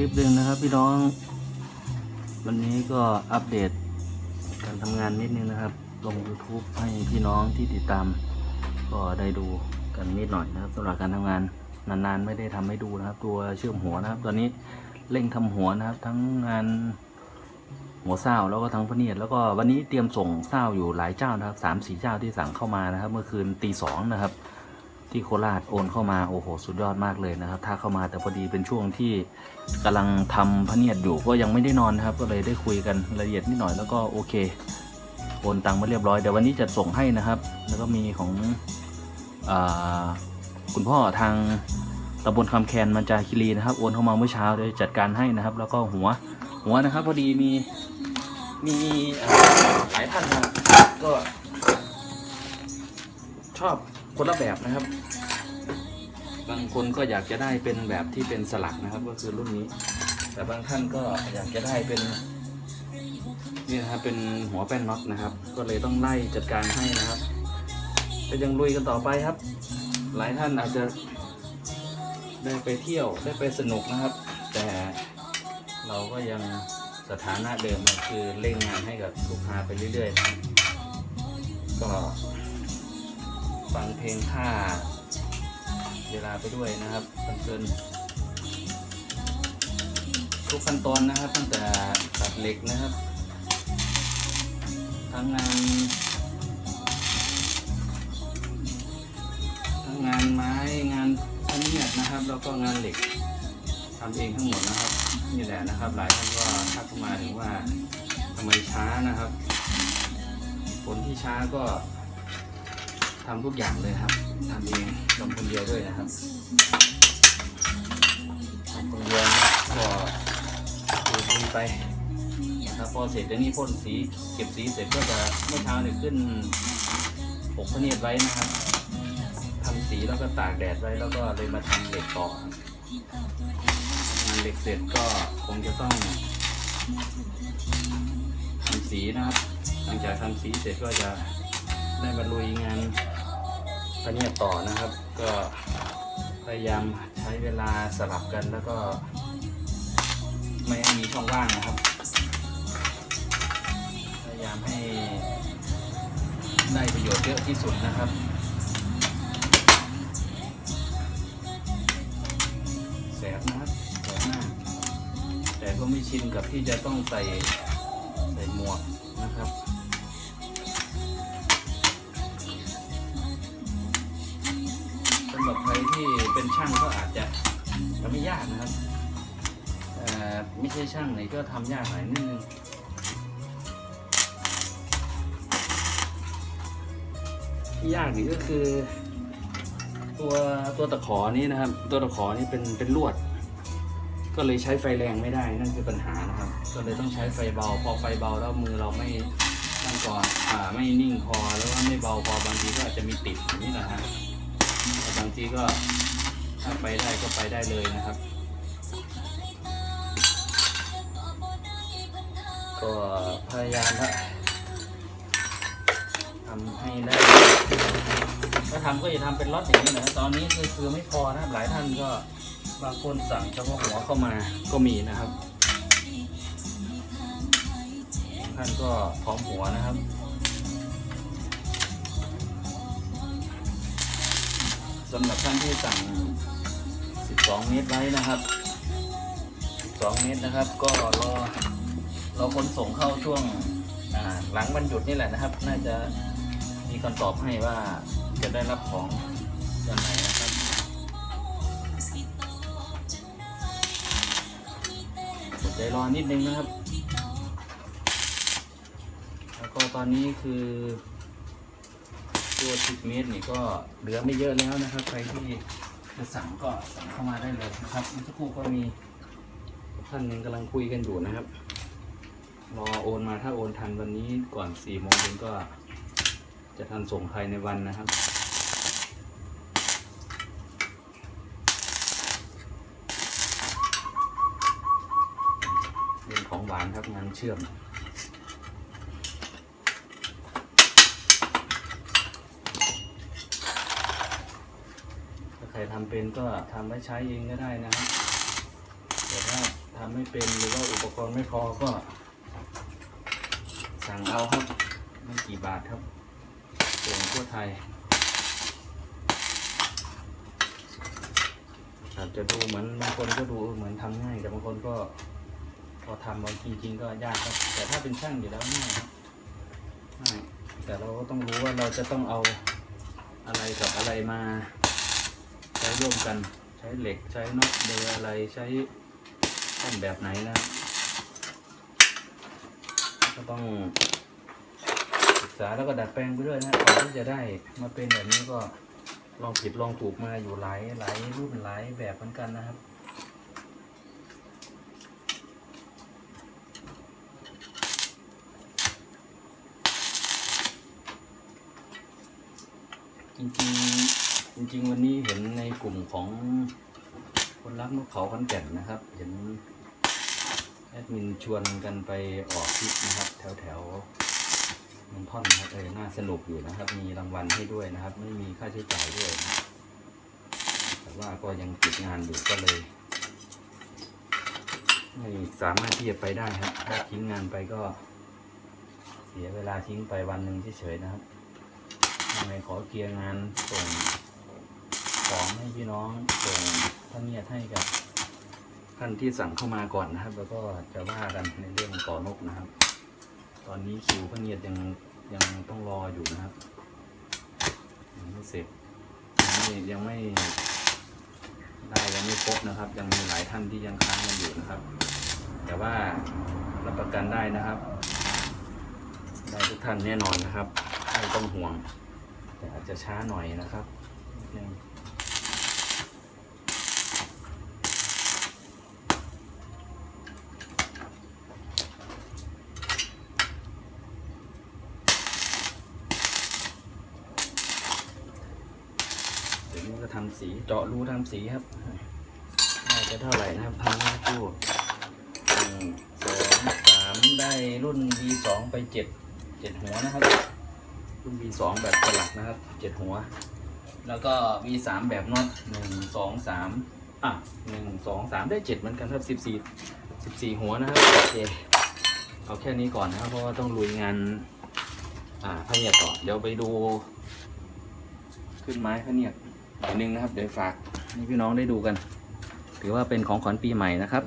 คลิปหนึ่งนะครับพี่น้อง วันนี้ก็อัปเดตการทำงานนิดนึงนะครับ ลง YouTube ให้พี่น้องที่ติดตาม ก็ได้ดูกันนิดหน่อยนะครับสำหรับการทำงานนานๆ ไม่ได้ทำให้ดูนะครับ ตัวเชื่อมหัวนะครับ ตอนนี้เร่งทำหัวนะครับ ทั้งงานหัวเศร้าแล้วก็ทั้งพเนียดแล้วก็วันนี้เตรียมส่งเศร้าอยู่หลายเจ้านะครับสามสี่เจ้าที่สั่งเข้ามานะครับ เมื่อคืนตีสองนะครับ ที่โคราชโอนเข้ามาโอ้โหสุดยอดมากเลยนะครับ ถ้าเข้ามาแต่พอดีเป็นช่วงที่กำลังทำพเนียดอยู่ก็ยังไม่ได้นอนนะครับ ก็เลยได้คุยกันละเอียดนิดหน่อยแล้วก็โอเคโอนตังค์มาเรียบร้อยเดี๋ยววันนี้จะส่งให้นะครับ แล้วก็มีของอคุณพ่อทางตำบลคำแคนมันจาคิรีนะครับโอนเข้ามาเมื่อเช้าเดี๋ยวจัดการให้นะครับ แล้วก็หัวหัวนะครับ พอดีมีมีหลายท่านนะก็ชอบ คนละแบบนะครับ บางคนก็อยากจะได้เป็นแบบที่เป็นสลักนะครับ ก็คือรุ่นนี้ แต่บางท่านก็อยากจะได้เป็นนี่นะครับเป็นหัวแป้นน็อตนะครับ ก็เลยต้องไล่จัดการให้นะครับก็ยังลุยกันต่อไปครับ หลายท่านอาจจะได้ไปเที่ยวได้ไปสนุกนะครับ แต่เราก็ยังสถานะเดิมคือเร่งงานให้กับลูกค้าไปเรื่อยๆนะก็ ฟังเพลงค่าเวลาไปด้วยนะครับเพลินทุกขั้นตอนนะครับ ตั้งแต่ตัดเหล็กนะครับ ทั้งงานทั้งงานไม้งานพันเนียดนะครับ แล้วก็งานเหล็กทำเองทั้งหมดนะครับนี่แหละนะครับ หลายท่านก็ทักเข้ามาถึงว่าทำไมช้านะครับ ผลที่ช้าก็ ทำทุกอย่างเลยครับทำเองทำคนเดียวด้วยนะครับทำคนเดียวก็ดูดีไปนะครับพอเสร็จเดี๋ยวนี้พ่นสีเก็บสีเสร็จก็จะเมื่อเช้าเนี่ยขึ้นปกพเนียดไว้นะครับทำสีแล้วก็ตากแดดไว้แล้วก็เลยมาทำเหล็กต่องานเหล็กเสร็จก็คงจะต้องทำสีนะครับ หลังจากทำสีเสร็จก็จะได้มาลุยงาน เนียดต่อนะครับ ก็พยายามใช้เวลาสลับกันแล้วก็ ไม่ให้มีช่องว่างนะครับ พยายามให้ได้ประโยชน์เยอะที่สุดนะครับแสบนะครับแสบมากแต่ก็ไม่ชินกับที่จะต้องใส่ใส่หมวกนะครับ เป็นช่างก็อาจจะจะไม่ยากนะครับไม่ใช่ช่างไหนก็ทำยากหน่อยนิดนึงที่ยากนี่ก็คือ ตัวตัวตะขอนี้นะครับ ตัวตะขอนี้เป็นเป็นลวด ก็เลยใช้ไฟแรงไม่ได้นั่นคือปัญหานะครับก็เลยต้องใช้ไฟเบา พอไฟเบาแล้วมือเราไม่ตั้งก่อนอ่าไม่นิ่งพอแล้วก็ไม่เบาพอบางทีก็อาจจะมีติดอย่างนี้นะฮะบางทีก็ ถ้าไปได้ก็ไปได้เลยนะครับ ก็พยายามละทำให้ได้ถ้าทำก็อย่าทำเป็นล็อตอย่างนี้นะตอนนี้คือคือไม่พอนะครับหลายท่านก็บางคนสั่งเฉพาะหัวเข้ามาก็มีนะครับท่านก็พร้อมหัวนะครับสำหรับท่านที่สั่ง 2 เมตรไว้นะครับ 2 เมตรนะครับ ก็รอรอคนส่งเข้าช่วงหลังวันหยุดนี่แหละนะครับ น่าจะมีคำตอบให้ว่าจะได้รับของวันไหนนะครับอดใจรอนิดนึงนะครับ แล้วก็ตอนนี้คือตัว 10 เมตรนี่ก็เหลือไม่เยอะแล้วนะครับ ใครที่ จะสั่งก็สั่งเข้ามาได้เลยนะครับเมื่อสักครู่ก็มีท่านหนึงกำลังคุยกันอยู่นะครับ รอโอนมาถ้าโอนทันวันนี้ก่อน4โมงเย็นก็ จะทันส่งภายในวันนะครับ เป็นของหวานครับงานเชื่อม ถ้าใค รทำเป็นก็ทำไว้ใช้เองก็ได้นะครับแต่ถ้าทำไม่เป็นหรือว่าอุปกรณ์ไม่พอก็ สั่งเอาครับไม่กี่บาทครับส่งทั่วไทยอาจจะดูเหมือนบางคนก็ดูเหมือนทำง่ายแต่บางคนก็พอทำบางทีจริงก็ยากครับ แต่ถ้าเป็นช่างอยู่แล้วง่ายครับง่ายแต่เราก็ต้องรู้ว่าเราจะต้องเอาอะไรกับอะไรมา ช้ร่วมกันใช้เหล็กใช้น็อตเบอร์อะไรใช้แท่นแบบไหนนะก็ต้องศึกษาแล้วก็ดัดแปลงไปเรื่อยนะก่อนที่จะได้มาเป็นแบบนี้ก็ลองผิดลองถูกมาอยู่หลายหลายรุ่นหลายแบบเหมือนกันนะครับจริงๆ จริงๆ วันนี้เห็นในกลุ่มของคนรักนกเขาขันแก่นนะครับ เห็นแอดมินชวนกันไปออกทริปนะครับ แถวแถวๆนนท่อนนะครับเออน่าสนุกอยู่นะครับ มีรางวัลให้ด้วยนะครับ ไม่มีค่าใช้จ่ายด้วยนะแต่ว่าก็ยังติดงานอยู่ก็เลยไม่สามารถที่จะไปได้ครับ ถ้าทิ้งงานไปก็ เสียเวลาทิ้งไปวันหนึ่งเฉยๆนะครับยังไงขอเคลียร์งานส่ง ของให้พี่น้องส่งท่านเนียดให้กับท่านที่สั่งเข้ามาก่อนนะครับ แล้วก็จะว่ากันในเรื่องต่อนกนะครับ ตอนนี้คิวพระเนียดยังยังต้องรออยู่นะครับยังไม่เสร็จยังไม่ยังไม่ได้ยังไม่ครบนะครับ ยังมีหลายท่านที่ยังค้างกันอยู่นะครับ แต่ว่ารับประกันได้นะครับ ได้ทุกท่านแน่นอนนะครับไม่ต้องห่วง แต่อาจจะช้าหน่อยนะครับนิดนึง เดี๋ยวนี้ก็ทำสีเจาะรูทำสีครับน่าจะเท่าไหร่นะครับทำให้าคู่หนึ่งสองสามได้รุ่น V2 ไปเจ็ดเจ็ดหัวนะครับ รุ่น V2 แบบสลักนะครับเจ็ดหัว แล้วก็ V3 แบบน็อตหนึ่งสองสามอะหนึ่งสองสามได้เจ็ดเหมือนกันครับสิบสี่สิบสี่หัวนะครับโอเคเอาแค่นี้ก่อนนะครับเพราะว่าต้องลุยงานอ่าพะเนียดต่อเดี๋ยวไปดู ขึ้นไม้พะเนียด หน่อยหนึงนะครับ เดี๋ยวฝากให้พี่น้องได้ดูกัน ถือว่าเป็นของขวัญปีใหม่นะครับ